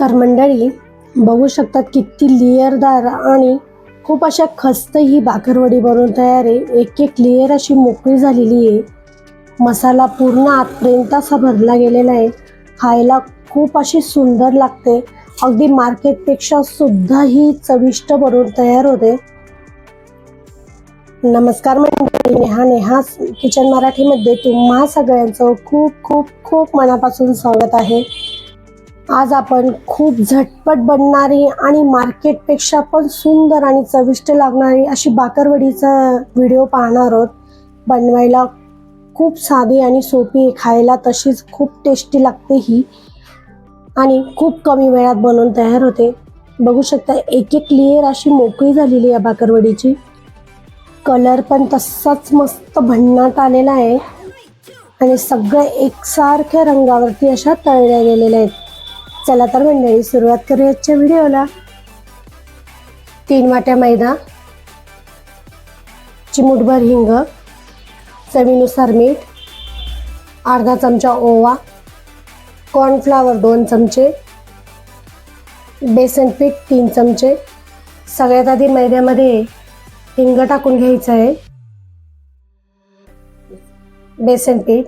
तर मंडळी बघू शकतात किती लेअरदार आणि खूप अशा खस्त ही बाकरवडी बनवून तयार आहे. एक एक लेअर अशी मोकळी झालेली आहे. मसाला पूर्ण आतपर्यंत असा भरला गेलेला आहे. खायला खूप अशी सुंदर लागते. अगदी मार्केटपेक्षा सुद्धा ही चविष्ट बनवून तयार होते. नमस्कार मंडळी नेहा नेहा. किचन मराठीमध्ये तुम्हा सगळ्यांचं खूप खूप खूप मनापासून स्वागत आहे. आज आपण खूप झटपट बनणारी आणि मार्केटपेक्षा पण सुंदर आणि चविष्ट लागणारी अशी बाकरवडीचा व्हिडिओ पाहणार आहोत. बनवायला खूप साधी आणि सोपी खायला तशीच खूप टेस्टी लागते ही. आणि खूप कमी वेळात बनवून तयार होते. बघू शकता एक एक लेअर अशी मोकळी झालेली आहे बाकरवडीची. कलर पण तसाच मस्त भन्नाट आलेला आहे. आणि सगळं एकसारख्या रंगावरती अशा तळल्या गेलेल्या आहेत. चला तर मंडळी सुरुवात करूया आजच्या व्हिडिओला. तीन वाट्या मैदा चिमूटभर हिंग चवीनुसार मीठ अर्धा चमचा ओवा कॉर्नफ्लावर दोन चमचे बेसन पीठ तीन चमचे. सगळ्यात आधी मैद्यामध्ये हिंग टाकून घ्यायचं आहे. बेसन पीठ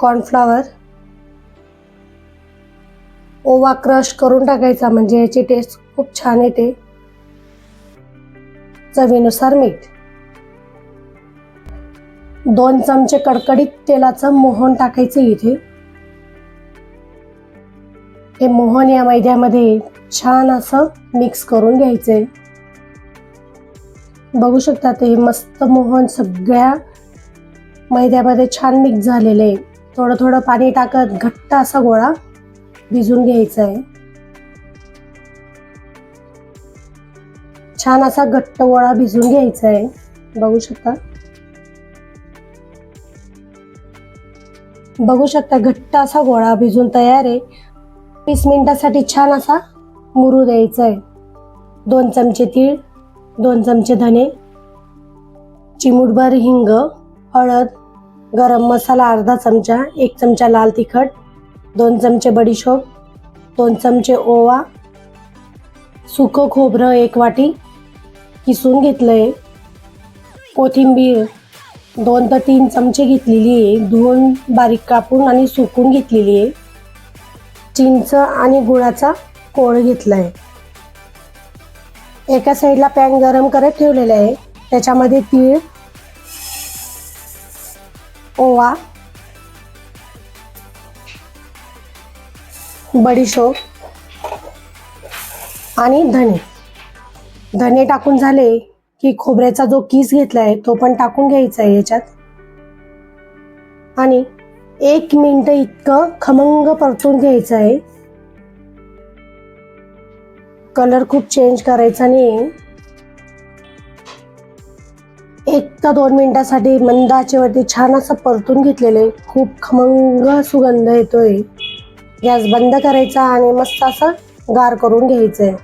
कॉर्नफ्लावर ओवा क्रश करून टाकायचा म्हणजे याची टेस्ट खूप छान येते. चवीनुसार मीठ. दोन चमचे कडकडीत तेलाचं मोहन टाकायचं इथे. हे मोहन या मैद्यामध्ये छान असं मिक्स करून घ्यायचंय. बघू शकता ते मस्त मोहन सगळ्या मैद्यामध्ये छान मिक्स झालेलं आहे. थोडं थोडं पाणी टाकत घट्ट असा गोळा. भिजून घ्यायचा आहे छान असा घट्ट वळा भिजून घ्यायचा आहे बघू शकता. बघू शकता घट्ट असा गोळा भिजून तयार आहे. वीस मिनिटासाठी छान असा मुरू द्यायचा आहे दोन चमचे तीळ दोन चमचे धने चिमूटभर हिंग हळद गरम मसाला अर्धा चमचा एक चमचा लाल तिखट दोन चमचे बडीशोप दोन चमचे ओवा सुकं खोबरं एक वाटी किसून घेतलं आहे कोथिंबीर दोन ते तीन चमचे घेतलेली आहे. धुवून बारीक कापून आणि सुकून घेतलेली आहे. चिंच आणि गुळाचा कोळ घेतला आहे एका साईडला पॅन गरम करत ठेवलेला आहे. त्याच्यामध्ये तीळ ओवा बडीशोप आणि धने. धने टाकून झाले की खोबऱ्याचा जो किस घेतलाय तो पण टाकून घ्यायचा आहे याच्यात. आणि एक मिनिट इतकं खमंग परतून घ्यायचं आहे. कलर खूप चेंज करायचा नाही एक तर दोन मिनिटासाठी मंद आचेवरती छान असं परतून घेतलेलं आहे. खूप खमंग सुगंध येतोय. गॅस बंद करायचा आणि मस्त असं गार करून घ्यायचं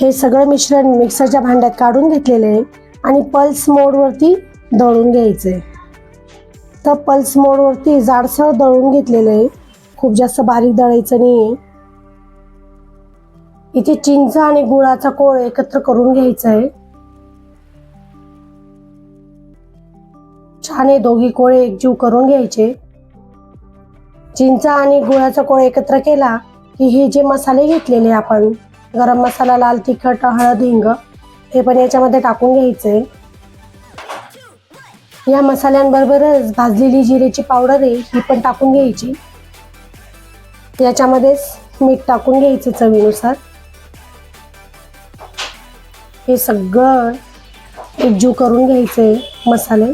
हे सगळं मिश्रण मिक्सरच्या भांड्यात काढून घेतलेलं आहे आणि पल्स मोडवरती दळून घ्यायचं आहे तर पल्स मोडवरती जाडसर दळून घेतलेलं आहे. खूप जास्त बारीक दळायचं नाही आहे इथे चिंच आणि गुळाचा कोळ एकत्र करून घ्यायचा आहे छान हे दोघी कोळे एकजीव करून घ्यायचे. चिंच आणि गुळाचा कोळ एकत्र केला की हे जे मसाले घेतलेले आपण गरम मसाला लाल तिखट हळद हिंग हे पण याच्यामध्ये टाकून घ्यायचे. या मसाल्यांबरोबरच भाजलेली जिरेची पावडर आहे ही पण टाकून घ्यायची. याच्यामध्येच मीठ टाकून घ्यायचं चवीनुसार. हे सगळं एकजीव करून घ्यायचे मसाले.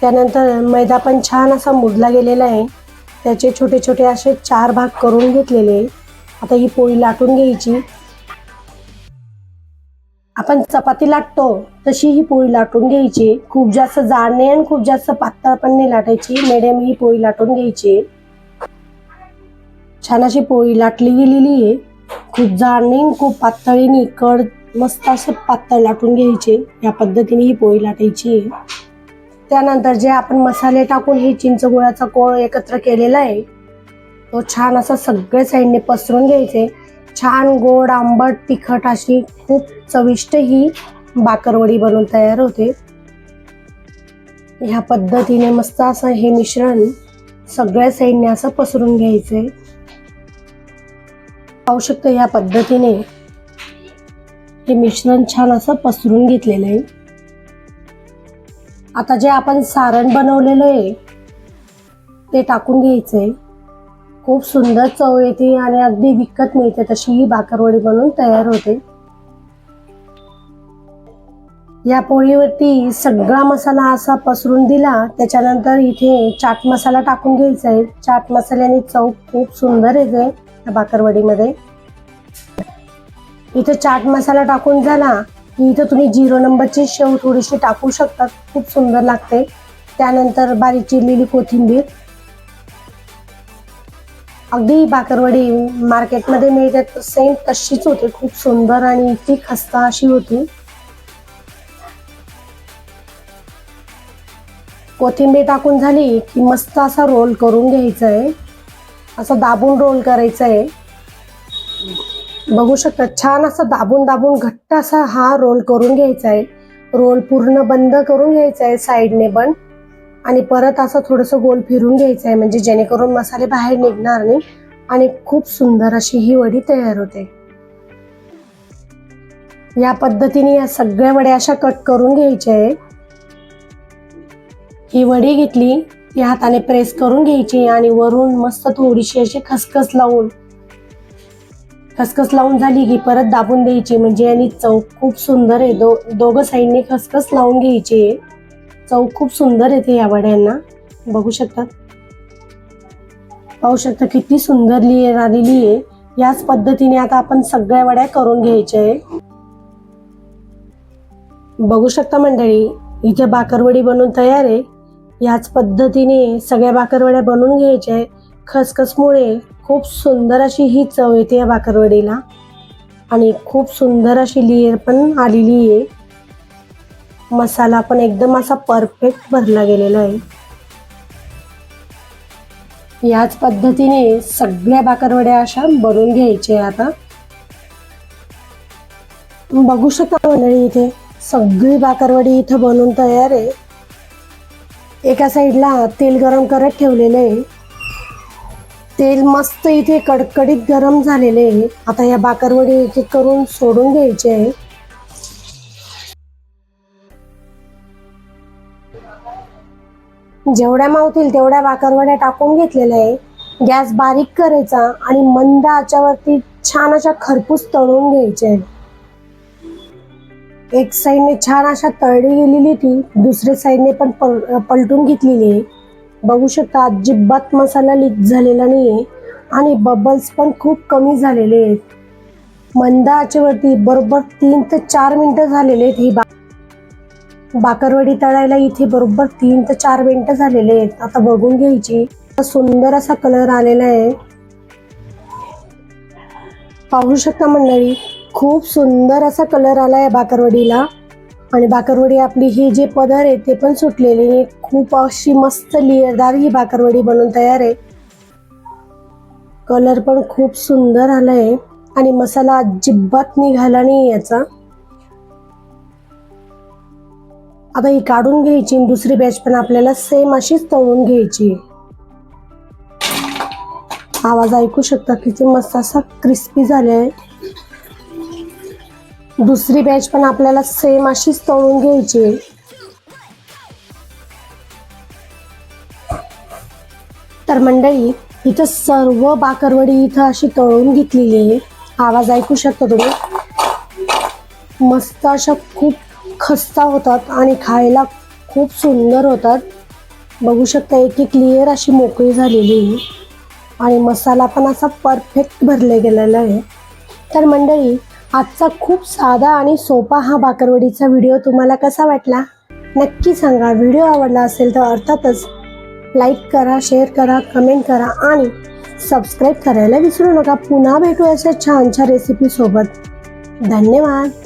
त्यानंतर मैदा पण छान असा मुडला गेलेला आहे. त्याचे छोटे छोटे असे चार भाग करून घेतलेले आता ही पोळी लाटून घ्यायची. आपण चपाती लाटतो तशी ही पोळी लाटून घ्यायची. खूप जास्त जाड नाही आणि खूप जास्त पातळ पण नाही लाटायची. मिडियम ही पोळी लाटून घ्यायची. छान अशी पोळी लाटली गेलेली आहे. खूप जाड नाही खूप पातळी नाही कड मस्त असं पातळ लाटून घ्यायचे. या पद्धतीने ही पोळी लाटायची आहे. त्यानंतर जे आपण मसाले टाकून हे चिंच गुळाचा कोळ एकत्र केलेला आहे तो छान असा सगळे साईडने पसरून घ्यायचे. छान गोड आंबट तिखट अशी खूप चविष्ट ही बाकरवडी बनवून तयार होते. ह्या पद्धतीने मस्त असं हे मिश्रण सगळ्या साईडने असं पसरून घ्यायचंय पाहू शकतो ह्या पद्धतीने हे मिश्रण छान असं पसरून घेतलेलं आहे. आता जे आपण सारण बनवलेलं आहे ते टाकून घ्यायचंय. खूप सुंदर चव येते आणि अगदी विकत मिळते तशी ही बाकरवडी बनवून तयार होते. या पोळीवरती सगळा मसाला असा पसरून दिला त्याच्यानंतर इथे चाट मसाला टाकून घ्यायचा आहे. चाट मसाल्याने चव खूप सुंदर येते या बाकरवडीमध्ये इथे चाट मसाला टाकून झाला की इथं तुम्ही झिरो नंबरची शेव थोडीशी टाकू शकतात. खूप सुंदर लागते. त्यानंतर बारीक चिरलेली कोथिंबीर. अगदी बाकरवडी मार्केटमध्ये मिळते. सेम तशीच होते. खूप सुंदर आणि इतकी खस्ता अशी होती. कोथिंबीर टाकून झाली की मस्त असा रोल करून घ्यायचा आहे असं दाबून रोल करायचा आहे बघू शकता छान असं दाबून दाबून घट्ट असा हा रोल करून घ्यायचा आहे. रोल पूर्ण बंद करून घ्यायचा आहे साईडने पण. आणि परत असं थोडंसं गोल फिरून घ्यायचं आहे म्हणजे जेणेकरून मसाले बाहेर निघणार नाही आणि खूप सुंदर अशी ही वडी तयार होते. या पद्धतीने या सगळ्या वड्या अशा कट करून घ्यायच्या आहे. ही वडी घेतली ती हाताने प्रेस करून घ्यायची आणि वरून मस्त थोडीशी अशी खसखस लावून खसखस लावून झाली की परत दाबून द्यायची. म्हणजे आणि चव खूप सुंदर आहे. दो दोघं साईडने खसखस लावून घ्यायची आहे. चव खूप सुंदर येते या वड्यांना. बघू शकतात? पाहू शकता किती सुंदर लेअर आलेली आहे. याच पद्धतीने आता आपण सगळ्या वड्या करून घ्यायच्या आहे. बघू शकता मंडळी इथे बाकरवडी बनवून तयार आहे. याच पद्धतीने सगळ्या बाकरवड्या बनवून घ्यायच्या आहे. खसखसमुळे खूप सुंदर अशी ही चव येते या बाकरवडीला आणि खूप सुंदर अशी लेअर पण आलेली आहे. मसाला पण एकदम असा परफेक्ट भरला गेलेला आहे. याच पद्धतीने सगळ्या बाकरवड्या अशा बनवून घ्यायच्या आता. बघू शकता मंडळी इथे सगळी बाकरवडी इथं बनवून तयार आहे. एका साईडला तेल गरम करत ठेवलेलं आहे. तेल मस्त इथे कडकडीत गरम झालेले आहे. आता या बाकरवडी एक एक करून सोडून घ्यायचे आहे. जेवढ्या मावतील तेवढ्या बाकरवड्या टाकून घेतलेल्या आहे. गॅस बारीक करायचा आणि मंद आच्यावरती छान अशा खरपूस तळून घ्यायचे आहे. एक साईडने छान अशा तळली गेलेली ती दुसऱ्या साईडने पण पल- पलटून घेतलेली आहे. बघू शकता अजिबात मसाला लीक झालेला नाहीये आणि बबल्स पण खूप कमी झालेले आहेत. मंद आचेवरती बरोबर तीन ते चार मिनिटं झालेले आहेत ही बा बाकरवडी तळायला इथे बरोबर तीन ते चार मिनिटं झालेले आहेत. आता बघून घ्यायची. सुंदर असा कलर आलेला आहे. पाहू शकता मंडळी खूप सुंदर असा कलर आला आहे बाकरवडीला. आणि बाकरवडी आपली ही जे पदर आहे ते पण सुटलेले आहे. खूप अशी मस्त लेअरदार ही बाकरवडी बनवून तयार आहे. कलर पण खूप सुंदर आलाय आणि मसाला अजिबात निघाला नाही याचा. आता ही काढून घ्यायची दुसरी बॅच पण आपल्याला सेम अशीच तळून घ्यायची. आवाज ऐकू शकता किती मस्त असा क्रिस्पी झालाय. आहे दुसरी बॅच पण आपल्याला सेम अशीच तळून घ्यायची. आहे. तर मंडळी इथं सर्व बाकरवडी इथं अशी तळून घेतलेली आहे. आवाज ऐकू शकता तुम्ही? मस्त अशा खूप खस्ता होतात आणि खायला खूप सुंदर होतात. बघू शकता एक एक क्लिअर अशी मोकळी झालेली आहे. आणि मसाला पण असा परफेक्ट भरले गेलेला आहे. तर मंडळी आजचा खूप साधा आणि सोपा हा बाकरवडीचा व्हिडिओ तुम्हाला कसा वाटला? नक्की सांगा. व्हिडिओ आवडला असेल तर अर्थातच लाईक करा शेअर करा कमेंट करा आणि सबस्क्राईब करायला विसरू नका. पुन्हा भेटू अशा छानशा छान रेसिपीसोबत धन्यवाद.